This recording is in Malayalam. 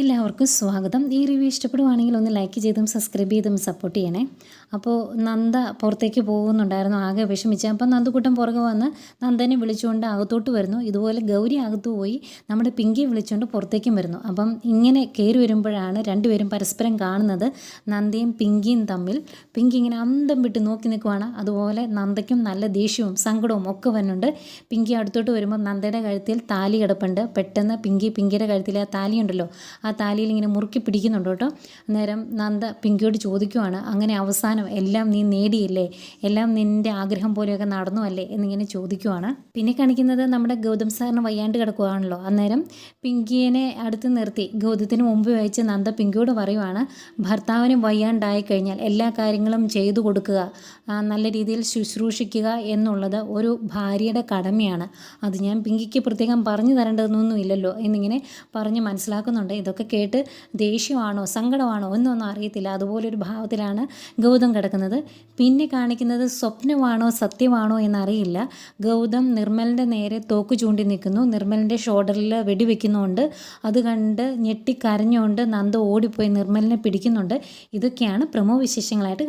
എല്ലാവർക്കും സ്വാഗതം. ഈ റിവ്യൂ ഇഷ്ടപ്പെടുവാണെങ്കിൽ ഒന്ന് ലൈക്ക് ചെയ്തും സബ്സ്ക്രൈബ് ചെയ്തും സപ്പോർട്ട് ചെയ്യണേ. അപ്പോൾ നന്ദ പുറത്തേക്ക് പോകുന്നുണ്ടായിരുന്നു ആകെ വിഷമിച്ച്. അപ്പം നന്ദുകൂട്ടം പുറകെ വന്ന് നന്ദനെ വിളിച്ചുകൊണ്ട് അകത്തോട്ട് വരുന്നു. ഇതുപോലെ ഗൗരി അകത്ത് പോയി നമ്മുടെ പിങ്കിയെ വിളിച്ചുകൊണ്ട് പുറത്തേക്കും വരുന്നു. അപ്പം ഇങ്ങനെ കയറി വരുമ്പോഴാണ് രണ്ടുപേരും പരസ്പരം കാണുന്നത് നന്ദയും പിങ്കിയും തമ്മിൽ. പിങ്കി ഇങ്ങനെ അന്തം വിട്ട് നോക്കി നിൽക്കുവാണ്. അതുപോലെ നന്ദയ്ക്കും നല്ല ദേഷ്യവും സങ്കടവും ഒക്കെ വന്നുണ്ട് പിങ്കി അടുത്തോട്ട് വരുമ്പോൾ നന്ദയുടെ കഴുത്തിൽ താലി കിടപ്പുണ്ട്. പെട്ടെന്ന് പിങ്കി പിങ്കിയുടെ കഴുത്തിൽ ആ താലി ഉണ്ടല്ലോ ആ താലിയിൽ ഇങ്ങനെ മുറുക്കി പിടിക്കുന്നുണ്ട് കേട്ടോ. അന്നേരം നന്ദ പിങ്കിയോട് ചോദിക്കുവാണ് അങ്ങനെ അവസാനം എല്ലാം നീ നേടിയില്ലേ? എല്ലാം നിന്റെ ആഗ്രഹം പോലെയൊക്കെ നടന്നു അല്ലേ? എന്നിങ്ങനെ ചോദിക്കുവാണ്. പിന്നെ കാണിക്കുന്നത് നമ്മുടെ ഗൗതം സാറിന് വയ്യാണ്ട് കിടക്കുകയാണല്ലോ അന്നേരം പിങ്കിയെ അടുത്ത് നിർത്തി. ഗൗതത്തിന് മുമ്പ് വെച്ച് നന്ദ പിങ്കിയോട് പറയുവാണ് ഭർത്താവിന് വയ്യാണ്ടായി കഴിഞ്ഞാൽ എല്ലാ കാര്യങ്ങളും ചെയ്തു കൊടുക്കുക. നല്ല രീതിയിൽ ശുശ്രൂഷിക്കുക എന്നുള്ളത് ഒരു ഭാര്യയുടെ കടമയാണ്. അത് ഞാൻ പിങ്കിക്ക് പ്രത്യേകം പറഞ്ഞു തരേണ്ടതൊന്നും ഇല്ലല്ലോ എന്നിങ്ങനെ പറഞ്ഞ് മനസ്സിലാക്കുന്നുണ്ട്. ഇതൊക്കെ കേട്ട് ദേഷ്യമാണോ സങ്കടമാണോ എന്നൊന്നും അറിയത്തില്ല. അതുപോലൊരു ഭാവത്തിലാണ് ഗൗതം കിടക്കുന്നത്. പിന്നെ കാണിക്കുന്നത് സ്വപ്നമാണോ സത്യമാണോ എന്നറിയില്ല. ഗൗതം നിർമ്മലിന്റെ നേരെ തോക്ക് ചൂണ്ടി നിൽക്കുന്നു. നിർമ്മലിന്റെ ഷോൾഡറിൽ വെടിവെക്കുന്നുണ്ട് അത് കണ്ട് ഞെട്ടിക്കരഞ്ഞുകൊണ്ട് നന്ദ ഓടിപ്പോയി നിർമ്മലിനെ പിടിക്കുന്നുണ്ട്. ഇതൊക്കെയാണ് പ്രമോ വിശേഷങ്ങളായിട്ട്